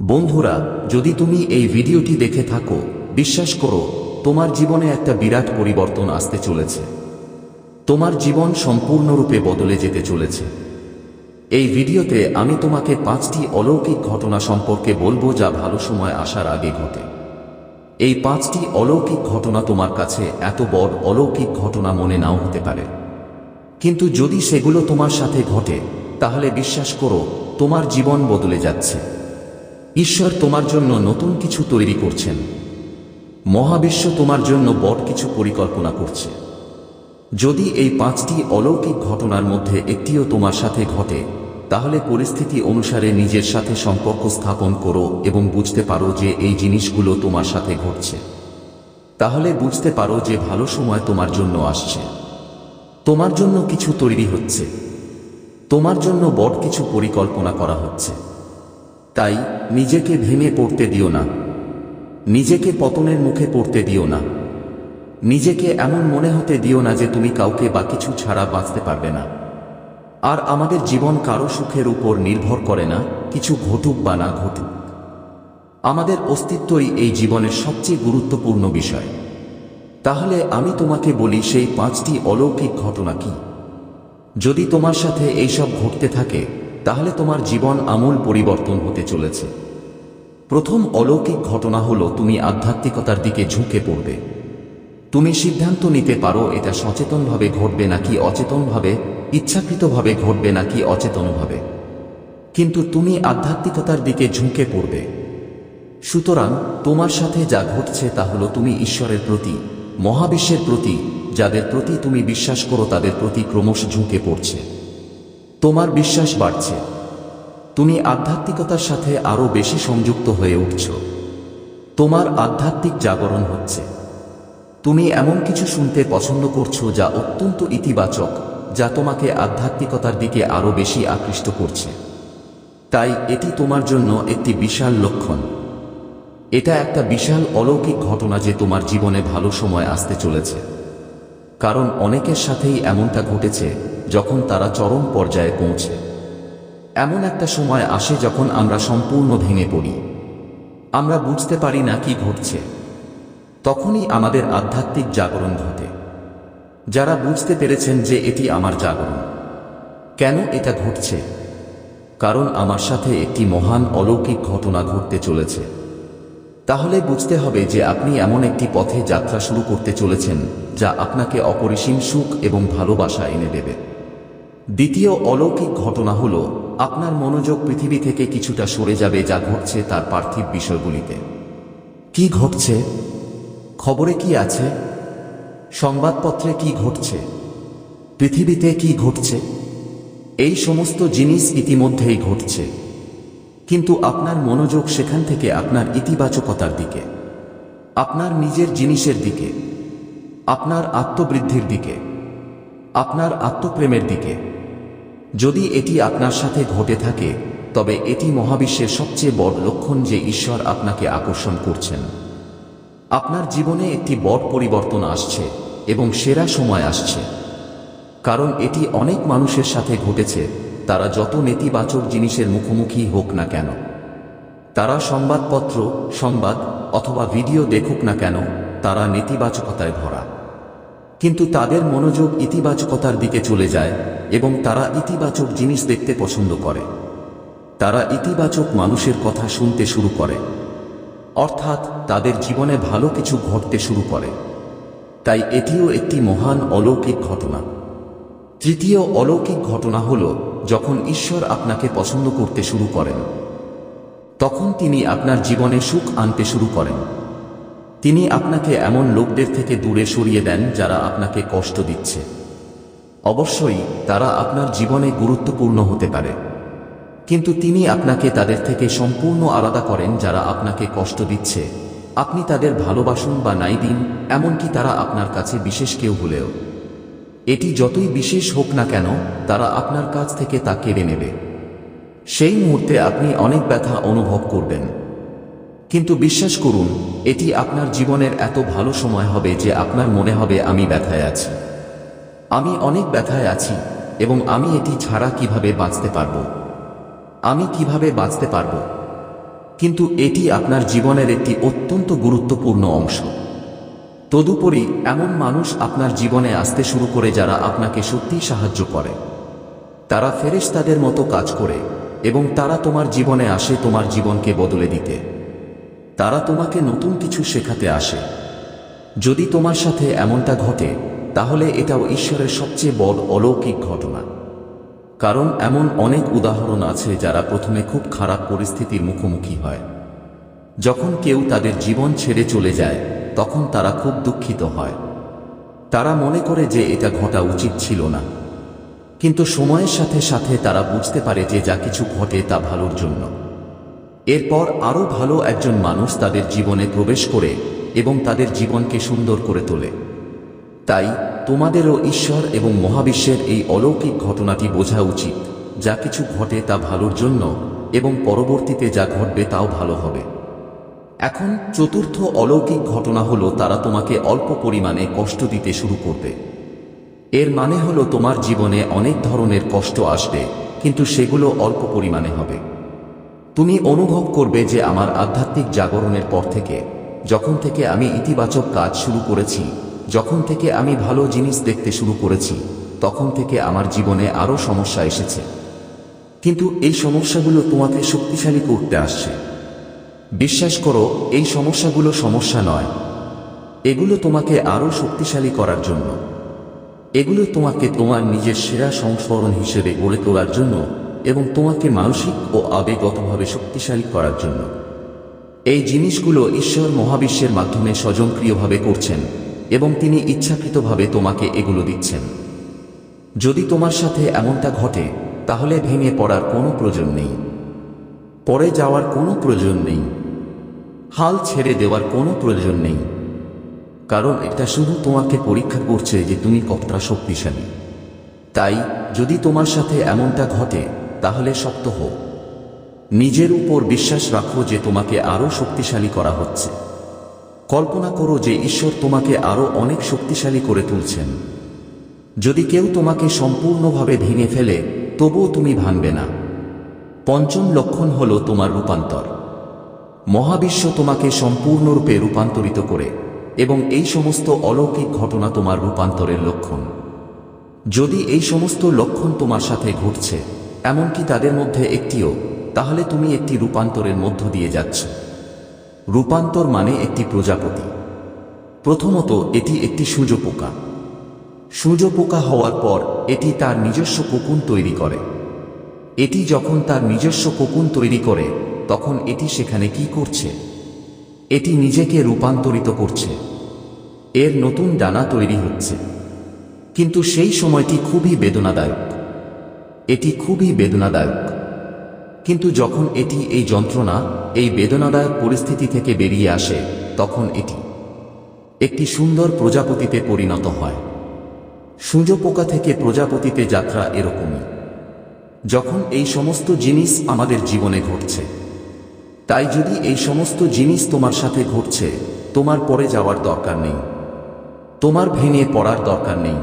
বন্ধুরা, যদি তুমি এই ভিডিওটি দেখে থাকো, বিশ্বাস করো, তোমার জীবনে একটা বিরাট পরিবর্তন আসতে চলেছে। তোমার জীবন সম্পূর্ণরূপে বদলে যেতে চলেছে। এই ভিডিওতে আমি তোমাকে পাঁচটি অলৌকিক ঘটনা সম্পর্কে বলব যা ভালো সময় আসার আগে ঘটে। এই পাঁচটি অলৌকিক ঘটনা তোমার কাছে এত বড় অলৌকিক ঘটনা মনে নাও হতে পারে। কিন্তু যদি সেগুলো তোমার সাথে ঘটে, তাহলে বিশ্বাস করো, তোমার জীবন বদলে যাচ্ছে। ঈশ্বর তোমার জন্য নতুন কিছু তৈরি করছেন। মহাবিশ্ব তোমার জন্য বট কিছু পরিকল্পনা করছে। যদি এই পাঁচটি অলৌকিক ঘটনার মধ্যে একটিও তোমার সাথে ঘটে, তাহলে পরিস্থিতি অনুসারে নিজের সাথে সম্পর্ক স্থাপন করো এবং বুঝতে পারো যে এই জিনিসগুলো তোমার সাথে ঘটছে। তাহলে বুঝতে পারো যে ভালো সময় তোমার জন্য আসছে। তোমার জন্য কিছু তৈরি হচ্ছে। তোমার জন্য বট কিছু পরিকল্পনা করা হচ্ছে। তাই নিজেকে ভেঙে পড়তে দিও না। নিজেকে পতনের মুখে পড়তে দিও না। নিজেকে এমন মনে হতে দিও না যে তুমি কাউকে বা কিছু ছাড়া বাঁচতে পারবে না। আর আমাদের জীবন কারও সুখের উপর নির্ভর করে না, কিছু ঘটুক বা না ঘটুক। আমাদের অস্তিত্বই এই জীবনের সবচেয়ে গুরুত্বপূর্ণ বিষয়। তাহলে আমি তোমাকে বলি সেই পাঁচটি অলৌকিক ঘটনা কি? যদি তোমার সাথে এইসব ঘটতে থাকে তাহলে তোমার জীবন আমূল পরিবর্তন হতে চলেছে। প্রথম অলৌকিক ঘটনা হলো তুমি আধ্যাত্মিকতার দিকে ঝুঁকে পড়বে। তুমি সিদ্ধান্ত নিতে পারো এটা সচেতনভাবে ঘটবে নাকি অচেতনভাবে, ইচ্ছাকৃতভাবে ঘটবে নাকি অচেতনভাবে। কিন্তু তুমি আধ্যাত্মিকতার দিকে ঝুঁকে পড়বে। সুতরাং তোমার সাথে যা ঘটছে তা হলো তুমি ঈশ্বরের প্রতি, মহাবিশ্বের প্রতি, যাদের প্রতি তুমি বিশ্বাস করো তাদের প্রতি ক্রমশ ঝুঁকে পড়ছে। তোমার বিশ্বাস বাড়ছে। তুমি আধ্যাত্মিকতার সাথে আরও বেশি সংযুক্ত হয়ে উঠছ। তোমার আধ্যাত্মিক জাগরণ হচ্ছে। তুমি এমন কিছু শুনতে পছন্দ করছ যা অত্যন্ত ইতিবাচক, যা তোমাকে আধ্যাত্মিকতার দিকে আরও বেশি আকৃষ্ট করছে। তাই এটি তোমার জন্য একটি বিশাল লক্ষণ। এটা একটা বিশাল অলৌকিক ঘটনা যে তোমার জীবনে ভালো সময় আসতে চলেছে। কারণ অনেকের সাথেই এমনটা ঘটেছে যখন তারা চরম পর্যায়ে পৌঁছে। এমন একটা সময় আসে যখন আমরা সম্পূর্ণ ভেঙে পড়ি। আমরা বুঝতে পারি না কি ঘটছে। তখনই আমাদের আধ্যাত্মিক জাগরণ ঘটে। যারা বুঝতে পেরেছেন যে এটি আমার জাগরণ। কেন এটা ঘটছে? কারণ আমার সাথে একটি মহান অলৌকিক ঘটনা ঘটতে চলেছে। তাহলে বুঝতে হবে যে আপনি এমন একটি পথে যাত্রা শুরু করতে চলেছেন, যা আপনাকে অপরিসীম সুখ এবং ভালোবাসা এনে দেবে। দ্বিতীয় অলৌকিক ঘটনা হল, আপনার মনোযোগ পৃথিবী থেকে কিছুটা সরে যাবে যা ঘটছে তার পার্থিব বিষয়গুলিতে। কি ঘটছে? খবরে কি আছে? সংবাদপত্রে কি ঘটছে? পৃথিবীতে কি ঘটছে? এই সমস্ত জিনিস ইতিমধ্যেই ঘটছে। কিন্তু আপনার মনোযোগ সেখান থেকে আপনার ইতিবাচকতার দিকে, আপনার নিজের জিনিসের দিকে, আপনার আত্মবৃদ্ধির দিকে, আপনার আত্মপ্রেমের দিকে। যদি এটি আপনার সাথে ঘটে থাকে, তবে এটি মহাবিশ্বের সবচেয়ে বড় লক্ষণ যে ঈশ্বর আপনাকে আকর্ষণ করছেন। আপনার জীবনে একটি বড় পরিবর্তন আসছে এবং সেরা সময় আসছে। কারণ এটি অনেক মানুষের সাথে ঘটেছে তারা যত নেতিবাচক জিনিসের মুখোমুখি হোক না কেন। তারা সংবাদপত্র, সংবাদ অথবা ভিডিও দেখুক না কেন, তারা নেতিবাচকতায় ভরা। কিন্তু তাদের মনোযোগ ইতিবাচকতার দিকে চলে যায় এবং তারা ইতিবাচক জিনিস দেখতে পছন্দ করে। তারা ইতিবাচক মানুষের কথা শুনতে শুরু করে। অর্থাৎ তাদের জীবনে ভালো কিছু ঘটতে শুরু করে। তাই এটিও একটি মহান অলৌকিক ঘটনা। তৃতীয় অলৌকিক ঘটনা হল যখন ঈশ্বর আপনাকে পছন্দ করতে শুরু করেন। তখন তিনি আপনার জীবনে সুখ আনতে শুরু করেন। তিনি আপনাকে এমন লোকদের থেকে দূরে সরিয়ে দেন যারা আপনাকে কষ্ট দিচ্ছে। অবশ্যই তারা আপনার জীবনে গুরুত্বপূর্ণ হতে পারে। কিন্তু তিনি আপনাকে তাদের থেকে সম্পূর্ণ আলাদা করেন যারা আপনাকে কষ্ট দিচ্ছে। আপনি তাদের ভালোবাসুন বা নাই দিন, এমনকি তারা আপনার কাছে বিশেষ কেউ হলেও। এটি যতই বিশেষ হোক না কেন, তারা আপনার কাছ থেকে তা কেড়ে নেবে। সেই মুহূর্তে আপনি অনেক ব্যথা অনুভব করবেন। কিন্তু বিশ্বাস করুন, এটি আপনার জীবনের এত ভালো সময় হবে যে আপনার মনে হবে, আমি ব্যথায় আছি। আমি অনেক ব্যথায় আছি এবং আমি এটি ছাড়া কীভাবে বাঁচতে পারব? আমি কীভাবে বাঁচতে পারব? কিন্তু এটি আপনার জীবনের একটি অত্যন্ত গুরুত্বপূর্ণ অংশ। তদুপরি এমন মানুষ আপনার জীবনে আসতে শুরু করে যারা আপনাকে সত্যিই সাহায্য করে। তারা ফেরেশ তাদের মতো কাজ করে এবং তারা তোমার জীবনে আসে তোমার জীবনকে বদলে দিতে। তারা তোমাকে নতুন কিছু শেখাতে আসে। যদি তোমার সাথে এমনটা ঘটে, তাহলে এটাও ঈশ্বরের সবচেয়ে বড় অলৌকিক ঘটনা। কারণ এমন অনেক উদাহরণ আছে যারা প্রথমে খুব খারাপ পরিস্থিতির মুখোমুখি হয়। যখন কেউ তাদের জীবন ছেড়ে চলে যায় তখন তারা খুব দুঃখিত হয়। তারা মনে করে যে এটা ঘটা উচিত ছিল না। কিন্তু সময়ের সাথে সাথে তারা বুঝতে পারে যে যা কিছু ঘটে তা ভালোর জন্য। এরপর আরও ভালো একজন মানুষ তাদের জীবনে প্রবেশ করে এবং তাদের জীবনকে সুন্দর করে তোলে। তাই তোমাদেরও ঈশ্বর এবং মহাবিশ্বের এই অলৌকিক ঘটনাটি বোঝা উচিত, যা কিছু ঘটে তা ভালোর জন্য এবং পরবর্তীতে যা ঘটবে তাও ভালো হবে। এখন চতুর্থ অলৌকিক ঘটনা হলো তারা তোমাকে অল্প পরিমাণে কষ্ট দিতে শুরু করবে। এর মানে হলো তোমার জীবনে অনেক ধরনের কষ্ট আসবে, কিন্তু সেগুলো অল্প পরিমাণে হবে। তুমি অনুভব করবে যে আমার আধ্যাত্মিক জাগরণের পর থেকে, যখন থেকে আমি ইতিবাচক কাজ শুরু করেছি, যখন থেকে আমি ভালো জিনিস দেখতে শুরু করেছি, তখন থেকে আমার জীবনে আরও সমস্যা এসেছে। কিন্তু এই সমস্যাগুলো তোমাকে শক্তিশালী করতে আসছে। বিশ্বাস করো, এই সমস্যাগুলো সমস্যা নয়। এগুলো তোমাকে আরও শক্তিশালী করার জন্য। এগুলো তোমাকে তোমার নিজের সেরা সংস্করণ হিসেবে গড়ে তোলার জন্য এবং তোমাকে মানসিক ও আবেগতভাবে শক্তিশালী করার জন্য। এই জিনিসগুলো ঈশ্বর মহাবিশ্বের মাধ্যমে স্বজনক্রিয়ভাবে করছেন এবং তিনি ইচ্ছাকৃতভাবে তোমাকে এগুলো দিচ্ছেন। যদি তোমার সাথে এমনটা ঘটে, তাহলে ভেঙে পড়ার কোনো প্রয়োজন নেই। পরে যাওয়ার কোনো প্রয়োজন নেই। হাল ছেড়ে দেওয়ার কোনো প্রয়োজন নেই। কারণ এটা শুধু তোমাকে পরীক্ষা করছে যে তুমি কতটা শক্তিশালী। তাই, যদি তোমার সাথে এমনটা ঘটে, তাহলে শক্ত হও। নিজের উপর বিশ্বাস রাখো যে তোমাকে আরও শক্তিশালী করা হচ্ছে। কল্পনা করো যে ঈশ্বর তোমাকে আরও অনেক শক্তিশালী করে তুলছেন। যদি কেউ তোমাকে সম্পূর্ণভাবে ভেঙে ফেলে, তবুও তুমি ভাঙবে না। পঞ্চম লক্ষণ হল তোমার রূপান্তর। মহাবিশ্ব তোমাকে সম্পূর্ণরূপে রূপান্তরিত করে এবং এই সমস্ত অলৌকিক ঘটনা তোমার রূপান্তরের লক্ষণ। যদি এই সমস্ত লক্ষণ তোমার সাথে ঘটছে, এমনকি তাদের মধ্যে একটিও, তাহলে তুমি একটি রূপান্তরের মধ্য দিয়ে যাচ্ছ। রূপান্তর মানে একটি প্রজাপতি। প্রথমত, এটি একটি সূর্য পোকা সূর্য পোকা হওয়ার পর, এটি তার নিজস্ব কোকুন তৈরি করে। এটি যখন তার নিজস্ব কোকুন তৈরি করে তখন এটি সেখানে কি করছে? এটি নিজেকে রূপান্তরিত করছে। এর নতুন ডানা তৈরি হচ্ছে। কিন্তু সেই সময়টি খুবই বেদনাদায়ক। এটি খুবই বেদনাদায়ক। কিন্তু যখন এটি এই যন্ত্রণা, এই বেদনাদায়ক পরিস্থিতি থেকে বেরিয়ে আসে, তখন এটি একটি সুন্দর প্রজাপতিতে পরিণত হয়। সূর্য পোকা থেকে প্রজাপতিতে যাত্রা এরকমই। যখন এই সমস্ত জিনিস আমাদের জীবনে ঘটছে তাই যদি এই সমস্ত জিনিস তোমার সাথে ঘটছে, তোমার পরে যাওয়ার দরকার নেই। তোমার ভেঙে পড়ার দরকার নেই।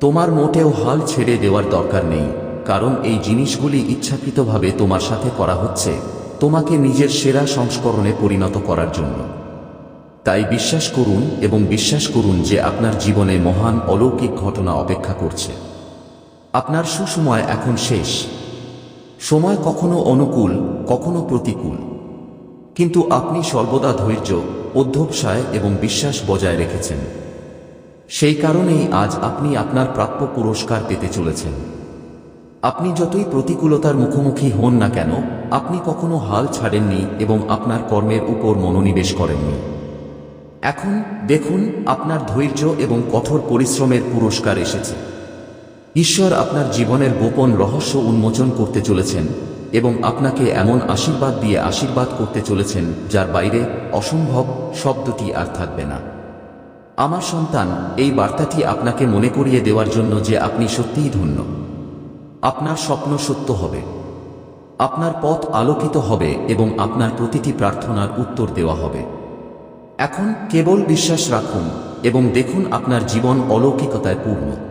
তোমার মোটেও হাল ছেড়ে দেওয়ার দরকার নেই, কারণ এই জিনিসগুলি ইচ্ছাকৃতভাবে তোমার সাথে করা হচ্ছে, তোমাকে নিজের সেরা সংস্করণে পরিণত করার জন্য। তাই বিশ্বাস করুন এবং বিশ্বাস করুন যে আপনার জীবনে মহান অলৌকিক ঘটনা অপেক্ষা করছে। আপনার সুসময় এখন শেষ। সময় কখনো অনুকূল, কখনো প্রতিকূল। কিন্তু আপনি সর্বদা ধৈর্য, অধ্যবসায় এবং বিশ্বাস বজায় রেখেছেন। সেই কারণেই আজ আপনি আপনার প্রাপ্য পুরস্কার পেতে চলেছেন। আপনি যতই প্রতিকূলতার মুখোমুখি হন না কেন, আপনি কখনো হাল ছাড়েননি এবং আপনার কর্মের উপর মনোনিবেশ করেননি। এখন দেখুন, আপনার ধৈর্য এবং কঠোর পরিশ্রমের পুরস্কার এসেছে। ঈশ্বর আপনার জীবনের গোপন রহস্য উন্মোচন করতে চলেছেন এবং আপনাকে এমন আশীর্বাদ দিয়ে আশীর্বাদ করতে চলেছেন যার বাইরে অসম্ভব শব্দটি আর থাকবে না। আমার সন্তান, এই বার্তাটি আপনাকে মনে করিয়ে দেওয়ার জন্য যে আপনি সত্যিই ধন্য। আপনার স্বপ্ন সত্য হবে। আপনার পথ আলোকিত হবে এবং আপনার প্রতিটি প্রার্থনার উত্তর দেওয়া হবে। এখন কেবল বিশ্বাস রাখুন এবং দেখুন আপনার জীবন অলৌকিকতায় পূর্ণ।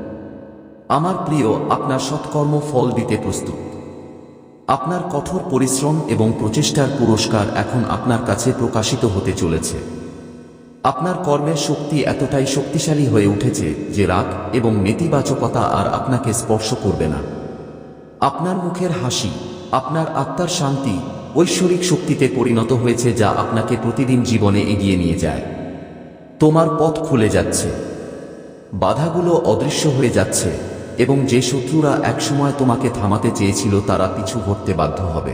আমার প্রিয়, আপনার সৎকর্ম ফল দিতে প্রস্তুত। আপনার কঠোর পরিশ্রম এবং প্রচেষ্টার পুরস্কার এখন আপনার কাছে প্রকাশিত হতে চলেছে। আপনার কর্মের শক্তি এতটাই শক্তিশালী হয়ে উঠেছে যে রাগ এবং নেতিবাচকতা আর আপনাকে স্পর্শ করবে না। আপনার মুখের হাসি, আপনার আত্মার শান্তি, ঐশ্বরিক শক্তিতে পরিণত হয়েছে যা আপনাকে প্রতিদিন জীবনে এগিয়ে নিয়ে যায়। তোমার পথ খুলে যাচ্ছে। বাধাগুলো অদৃশ্য হয়ে যাচ্ছে। এবং যে শত্রুরা একসময় তোমাকে থামাতে চেয়েছিল তারা পিছু হটতে বাধ্য হবে।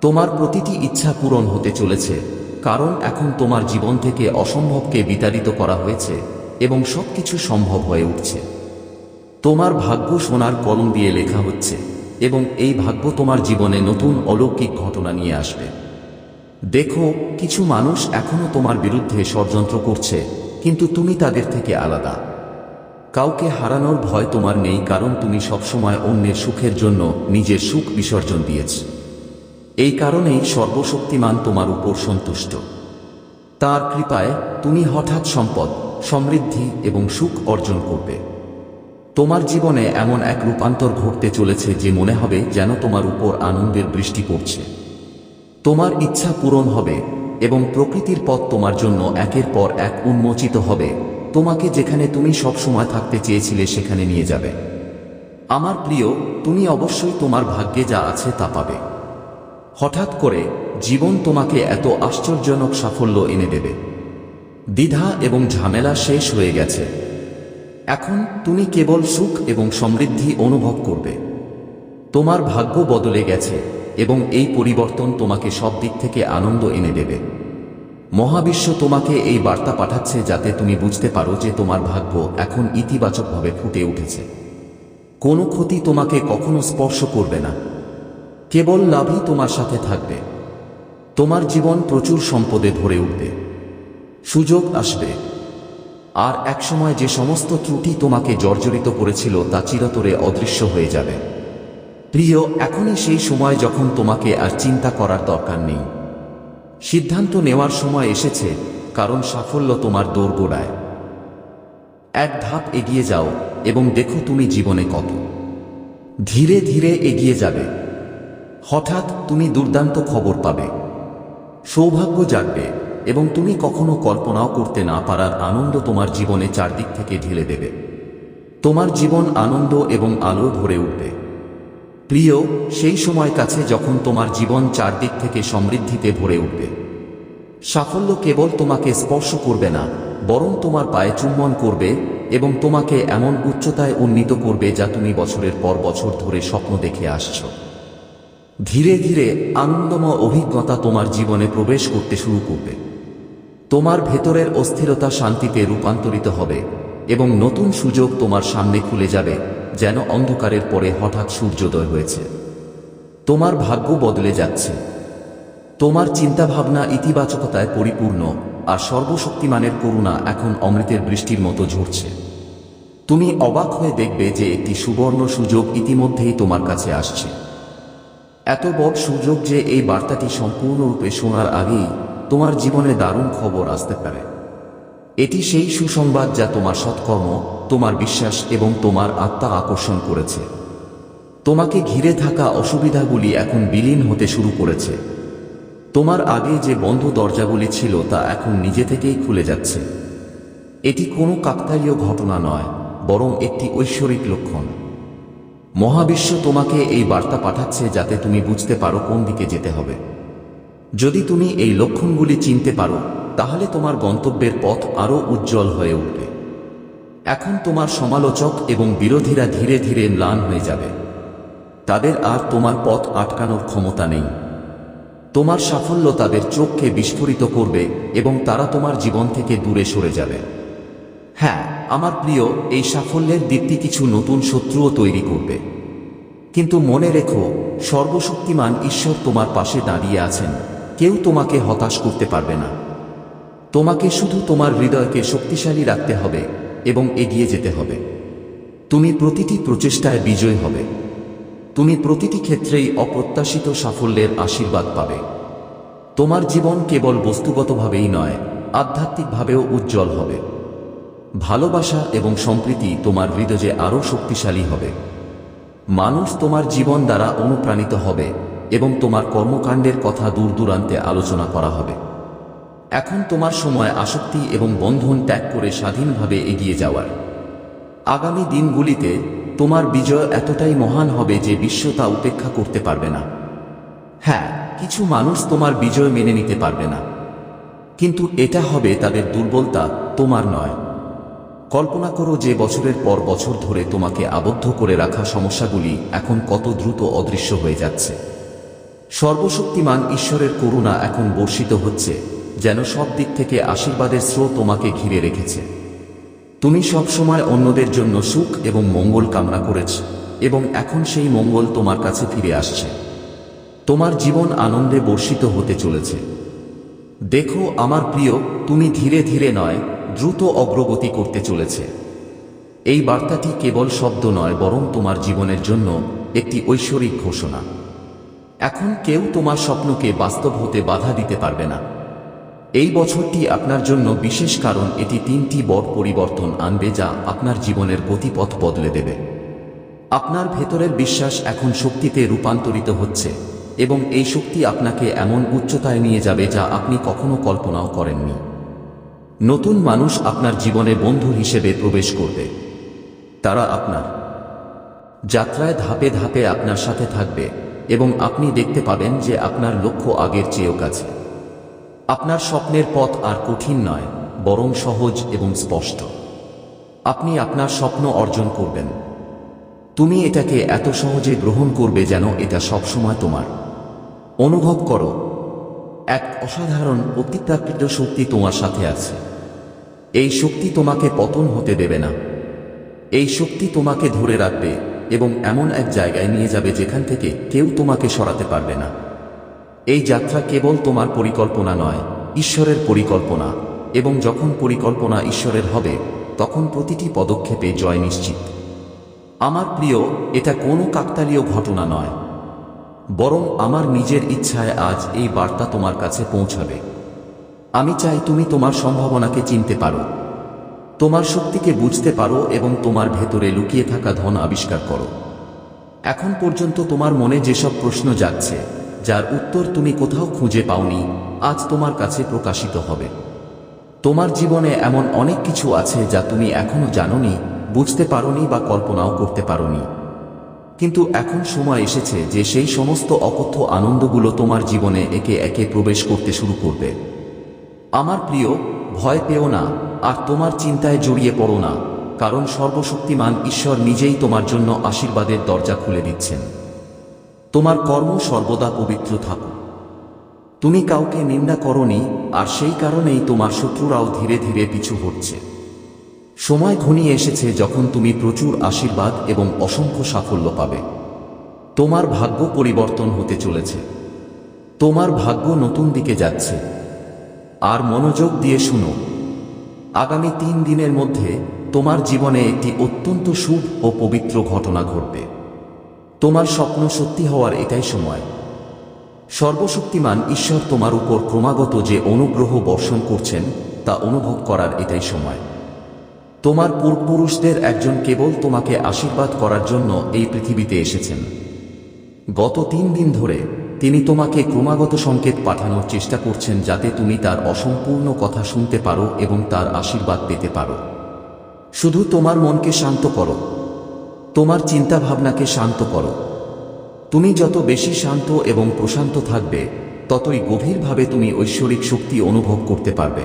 তোমার প্রতিটি ইচ্ছা পূরণ হতে চলেছে, কারণ এখন তোমার জীবন থেকে অসম্ভবকে বিতাড়িত করা হয়েছে এবং সবকিছু সম্ভব হয়ে উঠছে। তোমার ভাগ্য সোনার কলম দিয়ে লেখা হচ্ছে এবং এই ভাগ্য তোমার জীবনে নতুন অলৌকিক ঘটনা নিয়ে আসবে। দেখো, কিছু মানুষ এখনও তোমার বিরুদ্ধে ষড়যন্ত্র করছে, কিন্তু তুমি তাদের থেকে আলাদা। কাউকে হারানোর ভয় তোমার নেই কারণ তুমি সবসময় অন্যের সুখের জন্য নিজের সুখ বিসর্জন দিয়েছ। এই কারণেই সর্বশক্তিমান তোমার উপর সন্তুষ্ট। তার কৃপায় তুমি হঠাৎ সম্পদ, সমৃদ্ধি এবং সুখ অর্জন করবে। তোমার জীবনে এমন এক রূপান্তর ঘটতে চলেছে যে মনে হবে যেন তোমার উপর আনন্দের বৃষ্টি পড়ছে। তোমার ইচ্ছা পূরণ হবে এবং প্রকৃতির পথ তোমার জন্য একের পর এক উন্মোচিত হবে। তোমাকে যেখানে তুমি সবসময় থাকতে চেয়েছিলে সেখানে নিয়ে যাবে। আমার প্রিয়, তুমি অবশ্যই তোমার ভাগ্যে যা আছে তা পাবে। হঠাৎ করে জীবন তোমাকে এত আশ্চর্যজনক সাফল্য এনে দেবে। দ্বিধা এবং ঝামেলা শেষ হয়ে গেছে। এখন তুমি কেবল সুখ এবং সমৃদ্ধি অনুভব করবে। তোমার ভাগ্য বদলে গেছে এবং এই পরিবর্তন তোমাকে সব দিক থেকে আনন্দ এনে দেবে। মহাবিশ্ব তোমাকে এই বার্তা পাঠাচ্ছে যাতে তুমি বুঝতে পারো যে তোমার ভাগ্য এখন ইতিবাচকভাবে ফুটে উঠেছে। কোনো ক্ষতি তোমাকে কখনো স্পর্শ করবে না। কেবল লাভই তোমার সাথে থাকবে। তোমার জীবন প্রচুর সম্পদে ভরে উঠবে। সুযোগ আসবে। আর একসময় যে সমস্ত ত্রুটি তোমাকে জর্জরিত করেছিল তা চিরতরে অদৃশ্য হয়ে যাবে। প্রিয়, এখনই সেই সময় যখন তোমাকে আর চিন্তা করার দরকার নেই। সিদ্ধান্ত নেওয়ার সময় এসেছে, কারণ সাফল্য তোমার দোরগোড়ায়। এক ধাপ এগিয়ে যাও এবং দেখো তুমি জীবনে কত। ধীরে ধীরে এগিয়ে যাবে। হঠাৎ তুমি দুর্দান্ত খবর পাবে। সৌভাগ্য জাগবে এবং তুমি কখনো কল্পনাও করতে না পারার আনন্দ তোমার জীবনে চারদিক থেকে ঢেলে দেবে। তোমার জীবন আনন্দ এবং আলো ভরে উঠবে। প্রিয়, সেই সময় কাছে যখন তোমার জীবন চারদিক থেকে সমৃদ্ধিতে ভরে উঠবে। সাফল্য কেবল তোমাকে স্পর্শ করবে না, বরং তোমার পায়ে চুম্বন করবে এবং তোমাকে এমন উচ্চতায় উন্নীত করবে যা তুমি বছরের পর বছর ধরে স্বপ্ন দেখে আসছো। ধীরে ধীরে আনন্দময় অভিজ্ঞতা তোমার জীবনে প্রবেশ করতে শুরু করবে। তোমার ভেতরের অস্থিরতা শান্তিতে রূপান্তরিত হবে এবং নতুন সুযোগ তোমার সামনে খুলে যাবে। যেন অন্ধকারের পরে হঠাৎ সূর্যোদয় হয়েছে। তোমার ভাগ্য বদলে যাচ্ছে। তোমার চিন্তাভাবনা ইতিবাচকতায় পরিপূর্ণ আর সর্বশক্তিমানের করুণা এখন অমৃতের বৃষ্টির মতো ঝরছে। তুমি অবাক হয়ে দেখবে যে একটি সুবর্ণ সুযোগ ইতিমধ্যেই তোমার কাছে আসছে। এত বড় সুযোগ যে এই বার্তাটি সম্পূর্ণরূপে শোনার আগেই তোমার জীবনে দারুণ খবর আসতে পারে। এটি সেই সুসংবাদ যা তোমার সৎকর্ম, তোমার বিশ্বাস এবং তোমার আত্মা আকর্ষণ করেছে। তোমাকে ঘিরে থাকা অসুবিধাগুলি এখন বিলীন হতে শুরু করেছে। তোমার আগে যে বন্ধ দরজাগুলি ছিল তা এখন নিজে থেকেই খুলে যাচ্ছে। এটি কোনো কাকতালীয় ঘটনা নয়, বরং একটি ঐশ্বরিক লক্ষণ। মহাবিশ্ব তোমাকে এই বার্তা পাঠাচ্ছে যাতে তুমি বুঝতে পারো কোন দিকে যেতে হবে। যদি তুমি এই লক্ষণগুলি চিনতে পারো তাহলে তোমার গন্তব্যের পথ আরও উজ্জ্বল হয়ে উঠবে। এখন তোমার সমালোচক এবং বিরোধীরা ধীরে ধীরে ম্লান হয়ে যাবে। তাদের আর তোমার পথ আটকানোর ক্ষমতা নেই। তোমার সাফল্য তাদের চোখকে বিস্ফোরিত করবে এবং তারা তোমার জীবন থেকে দূরে সরে যাবে। হ্যাঁ আমার প্রিয়, এই সাফল্যের দীপ্তি কিছু নতুন শত্রুও তৈরি করবে। কিন্তু মনে রেখো, সর্বশক্তিমান ঈশ্বর তোমার পাশে দাঁড়িয়ে আছেন। কেউ তোমাকে হতাশ করতে পারবে না। তোমাকে শুধু তোমার হৃদয়কে শক্তিশালী রাখতে হবে এবং এগিয়ে যেতে হবে। তুমি প্রতিটি প্রচেষ্টায় বিজয় হবে। তুমি প্রতিটি ক্ষেত্রেই অপ্রত্যাশিত সাফল্যের আশীর্বাদ পাবে। তোমার জীবন কেবল বস্তুগতভাবেই নয়, আধ্যাত্মিকভাবেও উজ্জ্বল হবে। ভালোবাসা এবং সম্প্রীতি তোমার হৃদয়ে আরও শক্তিশালী হবে। মানুষ তোমার জীবন দ্বারা অনুপ্রাণিত হবে এবং তোমার কর্মকাণ্ডের কথা দূর দূরান্তে আলোচনা করা হবে। এখন তোমার সময় আসক্তি এবং বন্ধন ত্যাগ করে স্বাধীনভাবে এগিয়ে যাওয়ার। আগামী দিনগুলিতে তোমার বিজয় এতটাই মহান হবে যে বিশ্ব তা উপেক্ষা করতে পারবে না। হ্যাঁ কিছু মানুষ তোমার বিজয় মেনে নিতে পারবে না। কিন্তু এটা হবে তাদের দুর্বলতা, তোমার নয়। কল্পনা করো যে বছরের পর বছর ধরে তোমাকে আবদ্ধ করে রাখা সমস্যাগুলি এখন কত দ্রুত অদৃশ্য হয়ে যাচ্ছে। সর্বশক্তিমান ঈশ্বরের করুণা এখন বর্ষিত হচ্ছে। যেন সব দিক থেকে আশীর্বাদের স্রোত তোমাকে ঘিরে রেখেছে। তুমি সবসময় অন্যদের জন্য সুখ এবং মঙ্গল কামনা করেছ, এবং এখন সেই মঙ্গল তোমার কাছে ফিরে আসছে। তোমার জীবন আনন্দে বর্ষিত হতে চলেছে। দেখো, আমার প্রিয়, তুমি ধীরে ধীরে নয়, দ্রুত অগ্রগতি করতে চলেছে। এই বার্তাটি কেবল শব্দ নয়, বরং তোমার জীবনের জন্য একটি ঐশ্বরিক ঘোষণা। এখন কেউ তোমার স্বপ্নকে বাস্তব হতে বাধা দিতে পারবে না। এই বছরটি আপনার জন্য বিশেষ কারণ এটি তিনটি বড় পরিবর্তন আনবে যা আপনার জীবনের গতিপথ বদলে দেবে। আপনার ভেতরের বিশ্বাস এখন শক্তিতে রূপান্তরিত হচ্ছে এবং এই শক্তি আপনাকে এমন উচ্চতায় নিয়ে যাবে যা আপনি কখনো কল্পনাও করেননি। নতুন মানুষ আপনার জীবনে বন্ধু হিসেবে প্রবেশ করবে। তারা আপনার যাত্রায় ধাপে ধাপে আপনার সাথে থাকবে এবং আপনি দেখতে পাবেন যে আপনার লক্ষ্য আগের চেয়েও কাছে। আপনার স্বপ্নের পথ আর কঠিন নয়, বরং সহজ এবং স্পষ্ট। আপনি আপনার স্বপ্ন অর্জন করবেন। তুমি এটাকে এত সহজে গ্রহণ করবে যেন এটা সবসময় তোমার। অনুভব করো, এক অসাধারণ অতিপ্রাকৃত শক্তি তোমার সাথে আছে। এই শক্তি তোমাকে পতন হতে দেবে না। এই শক্তি তোমাকে ধরে রাখবে এবং এমন এক জায়গায় নিয়ে যাবে যেখান থেকে কেউ তোমাকে সরাতে পারবে না। এই যাত্রা কেবল তোমার পরিকল্পনা নয়, ঈশ্বরের পরিকল্পনা। এবং যখন পরিকল্পনা ঈশ্বরের হবে, তখন প্রতিটি পদক্ষেপে জয় নিশ্চিত। আমার প্রিয়, এটা কোনো কাকতালীয় ঘটনা নয়। বরং আমার নিজের ইচ্ছায় আজ এই বার্তা তোমার কাছে পৌঁছাবে। আমি চাই তুমি তোমার সম্ভাবনাকে চিনতে পারো। তোমার শক্তিকে বুঝতে পারো এবং তোমার ভেতরে লুকিয়ে থাকা ধন আবিষ্কার করো। এখন পর্যন্ত তোমার মনে যেসব প্রশ্ন যাচ্ছে যার উত্তর তুমি কোথাও খুঁজে পাওনি, আজ তোমার কাছে প্রকাশিত হবে। তোমার জীবনে এমন অনেক কিছু আছে যা তুমি এখনও জানোনি, বুঝতে পারোনি বা কল্পনাও করতে পারোনি। কিন্তু এখন সময় এসেছে যে সেই সমস্ত অকথ্য আনন্দগুলো তোমার জীবনে একে একে প্রবেশ করতে শুরু করবে। আমার প্রিয়, ভয় পেও না, আর তোমার চিন্তায় জড়িয়ে পড়ো না, কারণ সর্বশক্তিমান ঈশ্বর নিজেই তোমার জন্য আশীর্বাদের দরজা খুলে দিচ্ছেন। তোমার কর্ম সর্বদা পবিত্র থাকুক তুমি কাউকে নিন্দা করনি, আর সেই কারণেই তোমার শত্রুরাও ধীরে ধীরে পিছু হচ্ছে সময় ঘনিয়ে এসেছে যখন তুমি প্রচুর আশীর্বাদ এবং অসংখ্য সাফল্য পাবে। তোমার ভাগ্য পরিবর্তন হতে চলেছে। তোমার ভাগ্য নতুন দিকে যাচ্ছে। আর মনোযোগ দিয়ে শুনো। আগামী তিন দিনের মধ্যে তোমার জীবনে একটি অত্যন্ত শুভ ও পবিত্র ঘটনা ঘটবে। তোমার স্বপ্ন সত্যি হওয়ার এটাই সময়। সর্বশক্তিমান ঈশ্বর তোমার উপর ক্রমাগত যে অনুগ্রহ বর্ষণ করছেন, তা অনুভব করার এটাই সময়। তোমার পূর্বপুরুষদের একজন কেবল তোমাকে আশীর্বাদ করার জন্য এই পৃথিবীতে এসেছেন। গত তিন দিন ধরে তিনি তোমাকে ক্রমাগত সংকেত পাঠানোর চেষ্টা করছেন যাতে তুমি তার অসম্পূর্ণ কথা শুনতে পারো এবং তার আশীর্বাদ পেতে পারো। শুধু তোমার মনকে শান্ত করো তোমার চিন্তা ভাবনাকে শান্ত করো। তুমি যত বেশি শান্ত এবং প্রশান্ত থাকবে, ততই গভীরভাবে তুমি ঐশ্বরিক শক্তি অনুভব করতে পারবে।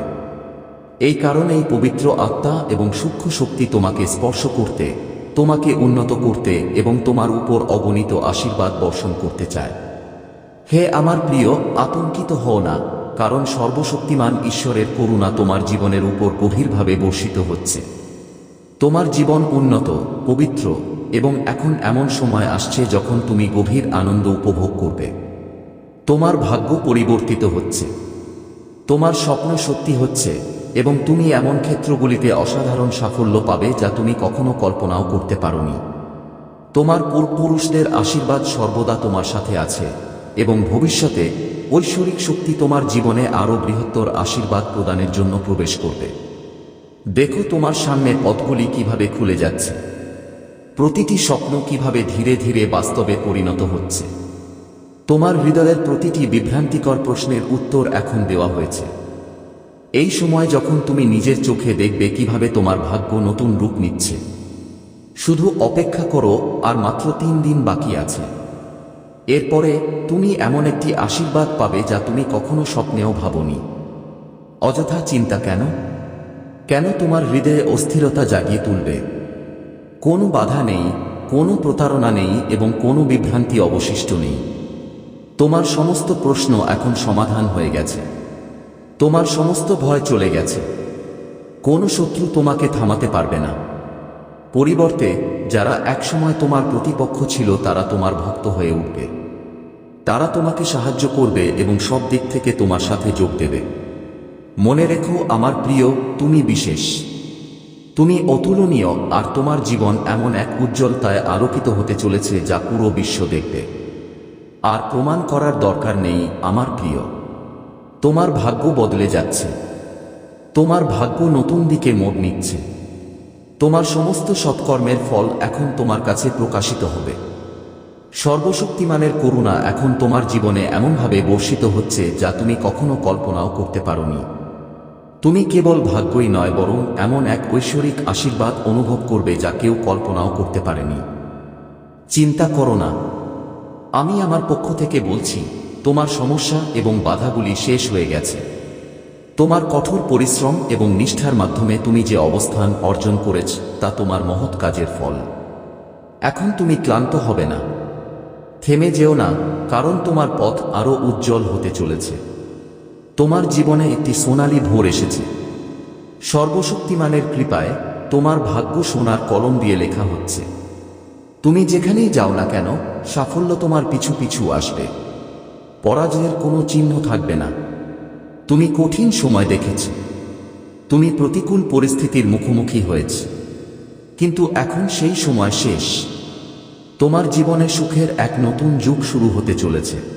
এই কারণেই পবিত্র আত্মা এবং সূক্ষ্ম শক্তি তোমাকে স্পর্শ করতে, তোমাকে উন্নত করতে এবং তোমার উপর অগণিত আশীর্বাদ বর্ষণ করতে চায়। হে আমার প্রিয়, আতঙ্কিত হও না, কারণ সর্বশক্তিমান ঈশ্বরের করুণা তোমার জীবনের উপর গভীরভাবে বর্ষিত হচ্ছে। তোমার জীবন উন্নত, পবিত্র এবং এখন এমন সময় আসছে যখন তুমি গভীর আনন্দ উপভোগ করবে। তোমার ভাগ্য পরিবর্তিত হচ্ছে। তোমার স্বপ্ন সত্যি হচ্ছে এবং তুমি এমন ক্ষেত্রগুলিতে অসাধারণ সাফল্য পাবে যা তুমি কখনো কল্পনাও করতে পারোনি। তোমার পূর্বপুরুষদের আশীর্বাদ সর্বদা তোমার সাথে আছে এবং ভবিষ্যতে ঐশ্বরিক শক্তি তোমার জীবনে আরও বৃহত্তর আশীর্বাদ প্রদানের জন্য প্রবেশ করবে। দেখো তোমার সামনে পথগুলি কীভাবে খুলে যাচ্ছে। প্রতিটি স্বপ্ন কীভাবে ধীরে ধীরে বাস্তবে পরিণত হচ্ছে? তোমার হৃদয়ের প্রতিটি বিভ্রান্তিকর প্রশ্নের উত্তর এখন দেওয়া হয়েছে। এই সময় যখন তুমি নিজের চোখে দেখবে কীভাবে তোমার ভাগ্য নতুন রূপ নিচ্ছে। শুধু অপেক্ষা করো, আর মাত্র তিন দিন বাকি আছে। এরপরে তুমি এমন একটি আশীর্বাদ পাবে যা তুমি কখনো স্বপ্নেও ভাবনি। অযথা চিন্তা কেন? কেন তোমার হৃদয়ে অস্থিরতা জাগিয়ে তুলবে? কোনো বাধা নেই, কোনো প্রতারণা নেই এবং কোনো বিভ্রান্তি অবশিষ্ট নেই। তোমার সমস্ত প্রশ্ন এখন সমাধান হয়ে গেছে। তোমার সমস্ত ভয় চলে গেছে। কোনো শত্রু তোমাকে থামাতে পারবে না। পরিবর্তে, যারা একসময় তোমার প্রতিপক্ষ ছিল, তারা তোমার ভক্ত হয়ে উঠবে। তারা তোমাকে সাহায্য করবে এবং সব দিক থেকে তোমার সাথে যোগ দেবে। মনে রেখো, আমার প্রিয়, তুমি বিশেষ। তুমি অতুলনীয়, আর তোমার জীবন এমন এক উজ্জ্বলতায় আলোকিত হতে চলেছে যা পুরো বিশ্ব দেখবে। আর প্রমাণ করার দরকার নেই আমার প্রিয়। তোমার ভাগ্য বদলে যাচ্ছে। তোমার ভাগ্য নতুন দিকে মোড় নিচ্ছে। তোমার সমস্ত সৎকর্মের ফল এখন তোমার কাছে প্রকাশিত হবে। সর্বশক্তিমানের করুণা এখন তোমার জীবনে এমনভাবে বর্ষিত হচ্ছে যা তুমি কখনো কল্পনাও করতে পারো পারোনি। তুমি কেবল ভাগ্যই নয়, বরং এমন এক ঐশ্বরিক আশীর্বাদ অনুভব করবে যা কেউ কল্পনাও করতে পারেনি। চিন্তা করো না। আমি আমার পক্ষ থেকে বলছি, তোমার সমস্যা এবং বাধাগুলি শেষ হয়ে গেছে। তোমার কঠোর পরিশ্রম এবং নিষ্ঠার মাধ্যমে তুমি যে অবস্থান অর্জন করেছ, তা তোমার মহৎ কাজের ফল। এখন তুমি ক্লান্ত হবে না। থেমে যেও না, কারণ তোমার পথ আরও উজ্জ্বল হতে চলেছে। তোমার জীবনে একটি সোনালি ভোর এসেছে। সর্বশক্তিমানের কৃপায় তোমার ভাগ্য সোনার কলম দিয়ে লেখা হচ্ছে। তুমি যেখানেই যাও না কেন, সাফল্য তোমার পিছু পিছু আসবে। পরাজয়ের কোনো চিহ্ন থাকবে না। তুমি কঠিন সময় দেখেছ। তুমি প্রতিকূল পরিস্থিতির মুখোমুখি হয়েছ। কিন্তু এখন সেই সময় শেষ। তোমার জীবনে সুখের এক নতুন যুগ শুরু হতে চলেছে।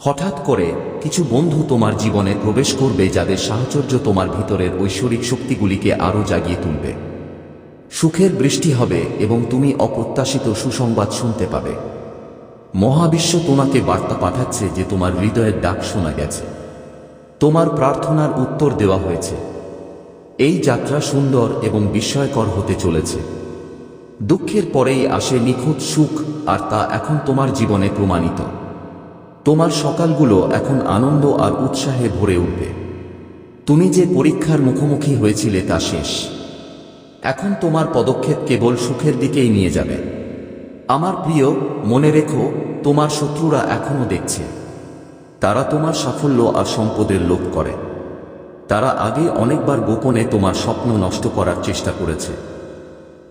হঠাৎ করে কিছু বন্ধু তোমার জীবনে প্রবেশ করবে যাদের সাহচর্য তোমার ভিতরের ঐশ্বরিক শক্তিগুলিকে আরও জাগিয়ে তুলবে। সুখের বৃষ্টি হবে এবং তুমি অপ্রত্যাশিত সুসংবাদ শুনতে পাবে। মহাবিশ্ব তোমাকে বার্তা পাঠাচ্ছে যে তোমার হৃদয়ের ডাক শোনা গেছে। তোমার প্রার্থনার উত্তর দেওয়া হয়েছে। এই যাত্রা সুন্দর এবং বিস্ময়কর হতে চলেছে। দুঃখের পরেই আসে নিখুঁত সুখ আর তা এখন তোমার জীবনে প্রমাণিত। তোমার সকালগুলো এখন আনন্দ আর উৎসাহে ভরে উঠবে। তুমি যে পরীক্ষার মুখোমুখি হয়েছিলে তা শেষ। এখন তোমার পদক্ষেপ কেবল সুখের দিকেই নিয়ে যাবে। আমার প্রিয়, মনে রেখো, তোমার শত্রুরা এখনও দেখছে। তারা তোমার সাফল্য আর সম্পদের লোভ করে। তারা আগে অনেকবার গোপনে তোমার স্বপ্ন নষ্ট করার চেষ্টা করেছে।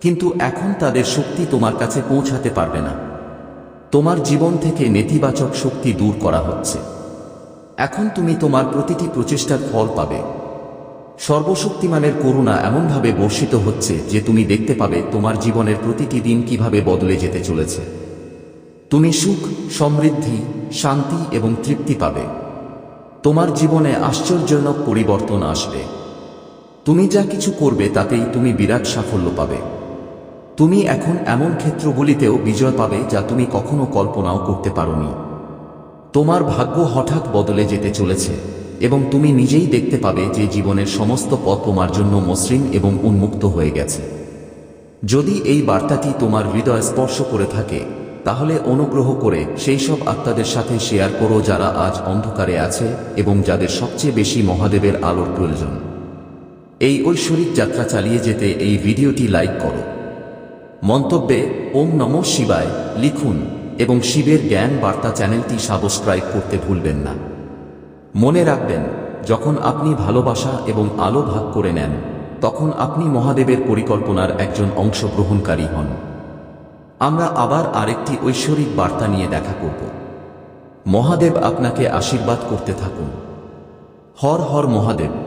কিন্তু এখন তাদের শক্তি তোমার কাছে পৌঁছাতে পারবে না। তোমার জীবন থেকে নেতিবাচক শক্তি দূর করা হচ্ছে। এখন তুমি তোমার প্রতিটি প্রচেষ্টার ফল পাবে। সর্বশক্তিমানের করুণা এমনভাবে বর্ষিত হচ্ছে যে তুমি দেখতে পাবে তোমার জীবনের প্রতিটি দিন কীভাবে বদলে যেতে চলেছে। তুমি সুখ, সমৃদ্ধি, শান্তি এবং তৃপ্তি পাবে। তোমার জীবনে আশ্চর্যজনক পরিবর্তন আসবে। তুমি যা কিছু করবে তাতেই তুমি বিরাট সাফল্য পাবে। তুমি এখন এমন ক্ষেত্রগুলিতেও বিজয় পাবে যা তুমি কখনো কল্পনাও করতে পারোনি। তোমার ভাগ্য হঠাৎ বদলে যেতে চলেছে, এবং তুমি নিজেই দেখতে পাবে যে জীবনের সমস্ত পথ তোমার জন্য মসৃণ এবং উন্মুক্ত হয়ে গেছে। যদি এই বার্তাটি তোমার হৃদয় স্পর্শ করে থাকে, তাহলে অনুগ্রহ করে সেই সব আত্মাদের সাথে শেয়ার করো যারা আজ অন্ধকারে আছে এবং যাদের সবচেয়ে বেশি মহাদেবের আলোর প্রয়োজন। এই ঐশ্বরিক যাত্রা চালিয়ে যেতে এই ভিডিওটি লাইক করো। মন্তব্যে ওম নম শিবায় লিখুন এবং শিবের জ্ঞান বার্তা চ্যানেলটি সাবস্ক্রাইব করতে ভুলবেন না। মনে রাখবেন, যখন আপনি ভালোবাসা এবং আলো ভাগ করে নেন, তখন আপনি মহাদেবের পরিকল্পনার একজন অংশগ্রহণকারী হন। আমরা আবার আরেকটি ঐশ্বরিক বার্তা নিয়ে দেখা করব। মহাদেব আপনাকে আশীর্বাদ করতে থাকুন। হর হর মহাদেব।